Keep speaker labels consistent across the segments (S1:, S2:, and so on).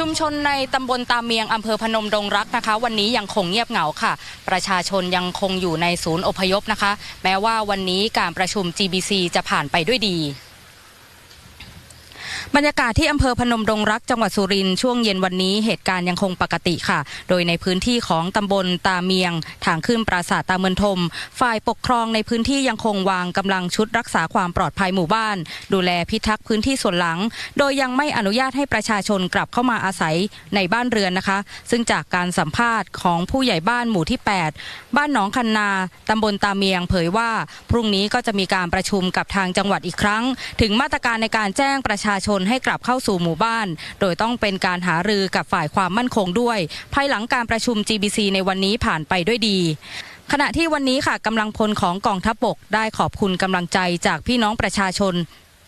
S1: ชุมชนในตำบลตาเมียงอำเภอพนมดงรักนะคะ วันนี้ยังคงเงียบเหงาค่ะ ประชาชนยังคงอยู่ในศูนย์อพยพนะคะ แม้ว่าวันนี้การประชุม GBC จะผ่านไปด้วยดี บรรยากาศที่อำเภอพนมดงรักจังหวัดสุรินทร์ช่วงเย็นวันนี้เหตุการณ์ยังคงปกติค่ะ โดยในพื้นที่ของตำบลตาเมียง ทางขึ้นปราสาทตาเมือนทม ฝ่ายปกครองในพื้นที่ยังคงวางกำลังชุดรักษาความปลอดภัยหมู่บ้าน ดูแลพิทักษ์พื้นที่ส่วนหลัง โดยยังไม่อนุญาตให้ประชาชนกลับเข้ามาอาศัยในบ้านเรือนนะคะ ซึ่งจากการสัมภาษณ์ของผู้ใหญ่บ้านหมู่ที่ 8 บ้านหนองคันนาตำบลตาเมียง เผยว่าพรุ่งนี้ก็จะมีการประชุมกับทางจังหวัดอีกครั้ง ถึงมาตรการในการแจ้งประชาชนให้กลับเข้าสู่หมู่บ้าน โดยต้องเป็นการหารือกับฝ่ายความมั่นคงด้วย ภายหลังการประชุม GBC ในวันนี้ผ่านไปด้วยดีขณะที่วันนี้ค่ะกำลังพลของกองทัพบกได้ขอบคุณกำลังใจจากพี่น้องประชาชน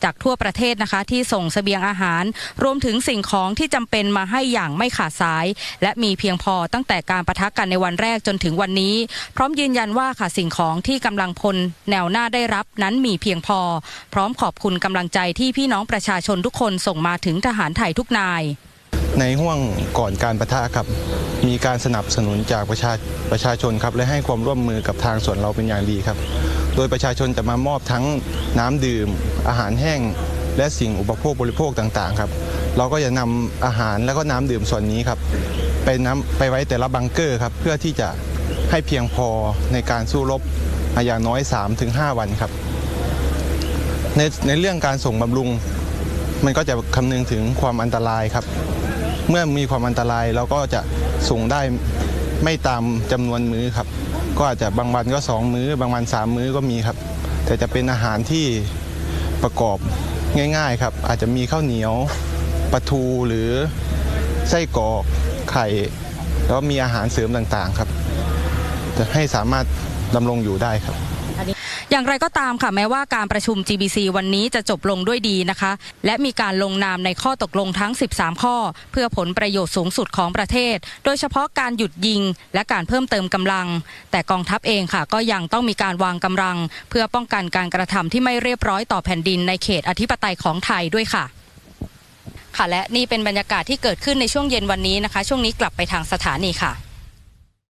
S1: จากทั่วประเทศนะคะ ที่ส่งเสบียงอาหาร รวมถึงสิ่งของที่จำเป็นมาให้อย่างไม่ขาดสาย และมีเพียงพอตั้งแต่การประทะกันในวันแรกจนถึงวันนี้ พร้อมยืนยันว่าค่ะสิ่งของที่กำลังพลแนวหน้าได้รับนั้นมีเพียงพอ พร้อมขอบคุณกำลังใจที่พี่น้องประชาชนทุกคนส่งมาถึงทหารไทยทุกนาย
S2: ในห่วงก่อนการประทะครับ มีการสนับสนุนจากประชาประชาชนครับและให้ความร่วมมือกับทางส่วนเราเป็นอย่างดีครับ โดยประชาชนจะมามอบทั้งน้ำดื่ม อาหารแห้ง และสิ่งอุปโภคบริโภคต่างๆครับ เราก็จะนำอาหารแล้วก็น้ำดื่มส่วนนี้ครับไปน้ำไปไว้แต่ละบังเกอร์ครับเพื่อที่จะให้เพียงพอในการสู้รบอย่างน้อย 3-5 วันครับ ในในเรื่องการส่งบำรุง มันก็จะคำนึงถึงความอันตรายครับ เมื่อมีความอันตรายเราก็จะส่งได้ไม่ตามจำนวนมื้อครับ ก็อาจจะบางวันก็ 2 มื้อ บางวัน3มื้อก็มีครับ แต่จะเป็นอาหารที่ประกอบง่าย ๆครับ อาจจะมีข้าวเหนียวปลาทูหรือไส้กรอกไข่ แล้วมีอาหารเสริมต่างๆครับ จะให้สามารถดำรงอยู่ได้ครับ
S1: อย่างไรก็ตามค่ะแม้ว่าการประชุม GBC วันนี้จะจบลงด้วยดีนะคะ และมีการลงนามในข้อตกลงทั้ง 13 ข้อ เพื่อผลประโยชน์สูงสุดของประเทศ โดยเฉพาะการหยุดยิง และการเพิ่มเติมกำลัง แต่กองทัพเองค่ะก็ยังต้องมีการวางกำลัง เพื่อป้องกันการกระทำที่ไม่เรียบร้อยต่อแผ่นดินในเขตอธิปไตยของไทยด้วยค่ะค่ะและนี่เป็นบรรยากาศที่เกิดขึ้นในช่วงเย็นวันนี้นะคะ ช่วงนี้กลับไปทางสถานีค่ะ